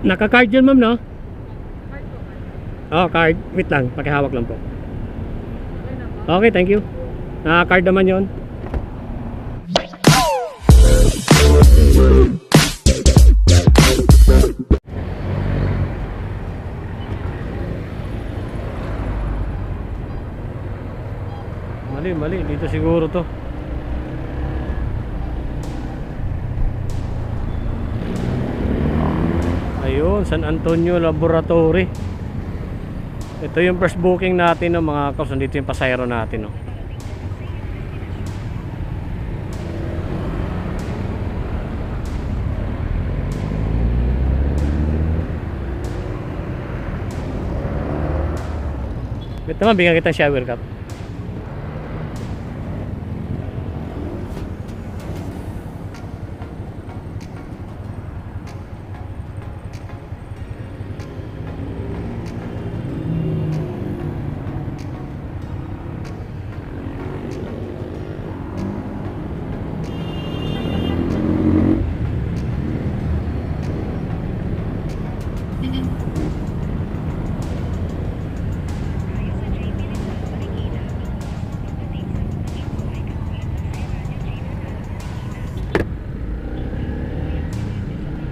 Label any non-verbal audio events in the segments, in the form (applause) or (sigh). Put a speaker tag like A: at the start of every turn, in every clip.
A: Naka-card yun, ma'am, no? Oh, card. Wait lang. Pakihawak lang po. Okay, thank you. Naka-card naman yon. Mali, mali. Dito siguro to. Ayun, San Antonio Laboratory. Ito yung first booking natin ng mga kaps. Nandito yung pasayro natin. No? Wait naman, bigyan kita shower cup.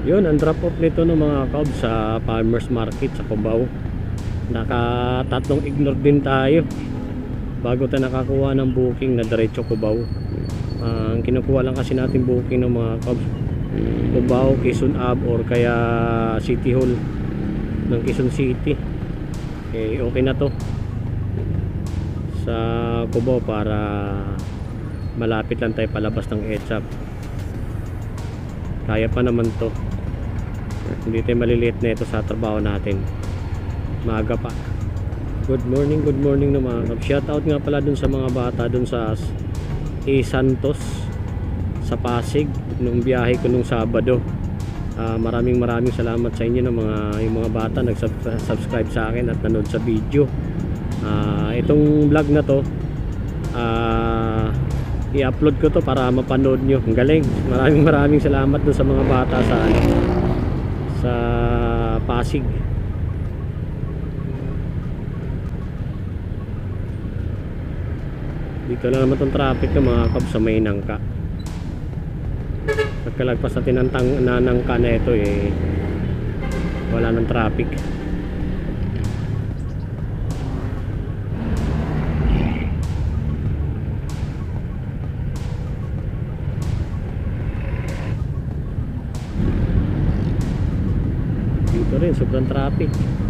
A: Yun, ang drop off nito ng mga cubs sa farmers market sa Cubao. Nakatatlong ignore din tayo bago tayo nakakuha ng booking na diretso Cubao. Ah, ang kinukuha lang kasi natin booking ng mga cubs Cubao, Quezon Ab or kaya City Hall ng Quezon City. Eh, okay na to sa Cubao para malapit lang tayo palabas ng EDSAP kaya pa naman to hindi tayo maliliit na ito sa trabaho natin. Maaga pa. Good morning good morning na mga kap shout out nga pala dun sa mga bata dun sa E. Santos sa Pasig nung biyahe ko nung Sabado. Ah, maraming maraming salamat sa inyo ng mga yung mga bata nag-subscribe sa akin at nanood sa video. Ah, itong vlog na to ah i-upload ko to para mapanood nyo. Ang galing. Maraming maraming salamat dun sa mga bata sa ano, sa Pasig. Dito lang naman tong traffic ng mga kab sa may nangka. Pagkalagpas natin ng nanangka na ito eh wala ng traffic dito rin sobrang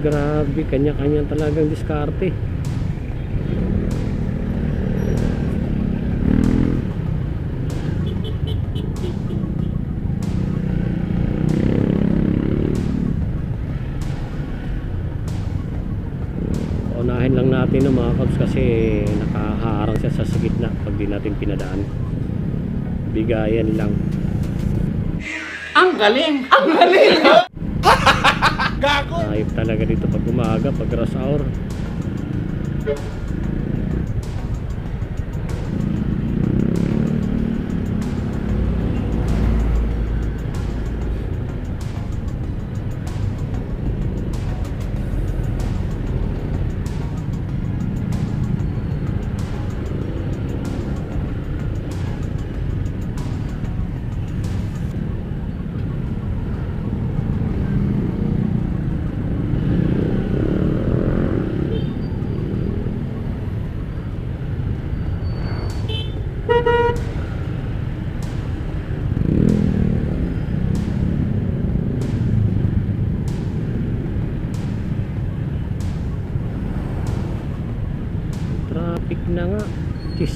A: grabe. Kanya-kanya talagang diskarte. Unahin lang natin ng mga kabs kasi nakaharang siya sa gitna pag di natin pinadaan. Bigayan lang.
B: Ang galing! Ang galing!
A: Ayop talaga dito pag umaga, pag rush hour.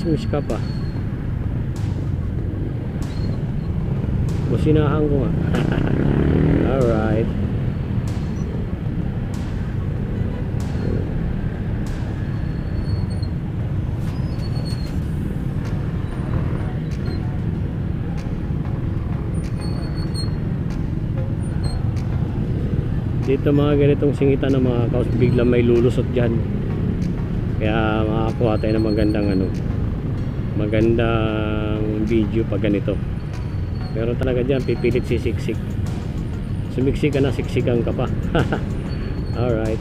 A: Chismis ka pa. Businahan ko nga. (laughs) Alright. Dito mga ganitong singitan ng mga kaos biglang may lulusot dyan. Kaya makakuha tayo ng magandang ano magandang video pag ganito. Pero talaga dyan pipilit sisiksik. Sumiksik ka na, siksikan ka pa. (laughs) Alright.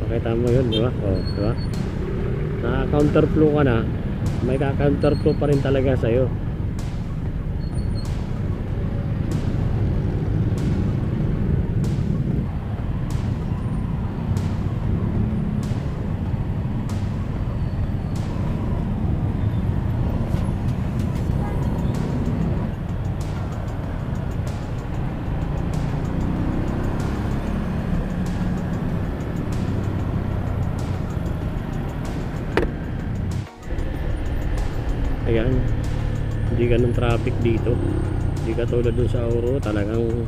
A: Pakita mo yun, di ba? Oh, di ba? Naka-counterflow ka na, may ka-counterflow pa rin talaga sa'yo. Hindi ganun traffic dito. Hindi katulad dun sa Auro, talagang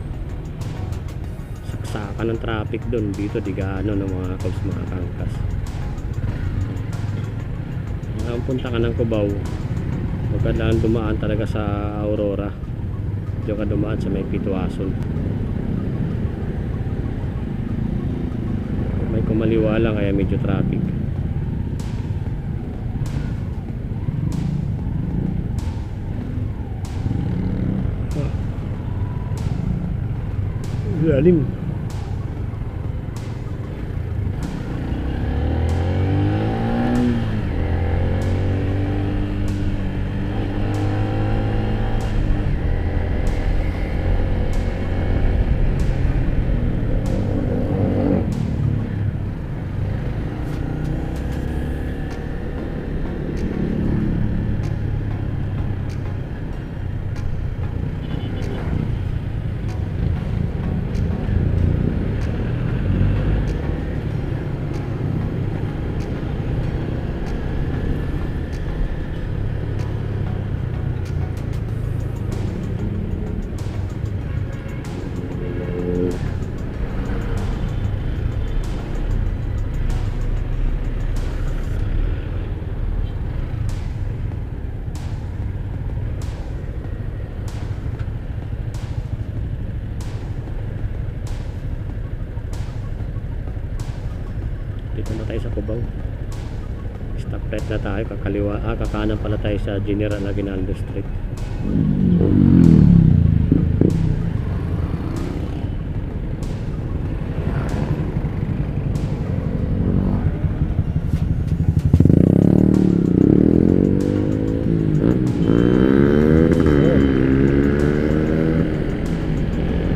A: saksakan ng traffic dun. Dito di gaano ng mga kaus mga kangkas. Ang punta ka ng Cubao, huwag ka lang dumaan talaga sa Aurora. Diyo ka dumaan sa may Pituason. May kumaliwa lang kaya medyo traffic. العلم tayo sa Cubao. Stop right na tayo. Kakaliwa, ah, kakanan pala tayo sa General Aguinaldo Street.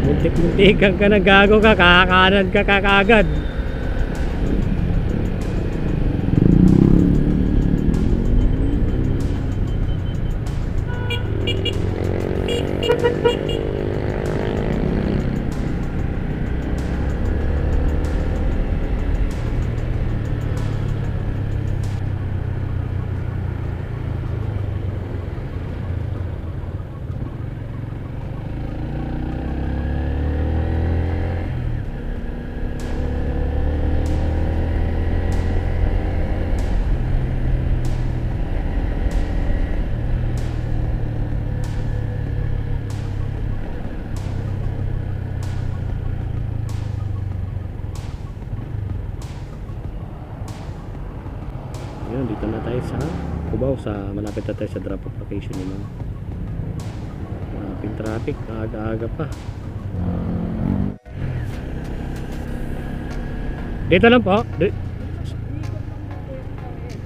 A: Muntik-muntikan ka na gago ka, kakakanan ka kakagad. Yun, dito na tayo sa Cubao sa malapit na tayo sa drop off location ni ma'am. Malapit traffic, aga-aga pa. Dito lang po. Di-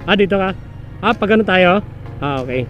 A: ah, dito ka. Ah, pag ano tayo? Ah, okay.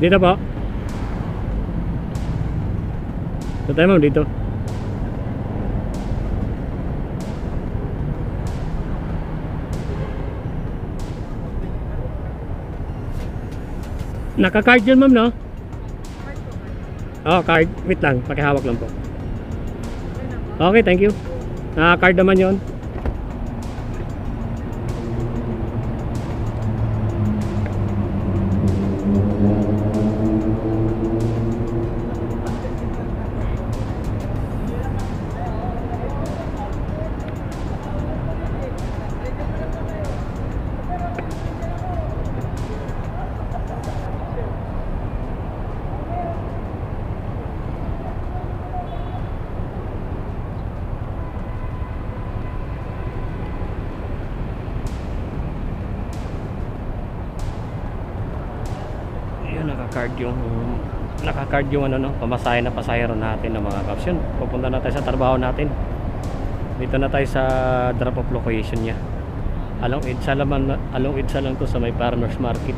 A: Dito po. Dito tayo ma'am, dito. Naka-card yun ma'am, no? Oh, card. Wait lang, pakihawak lang po. Okay, thank you. Naka-card naman yon. Ayun, naka-card yung naka-card yung ano no, pamasahe na pasahero natin ng mga caps. Yun, pupunta na tayo sa trabaho natin. Dito na tayo sa drop off location niya. Along EDSA naman, along EDSA lang to sa may farmers market.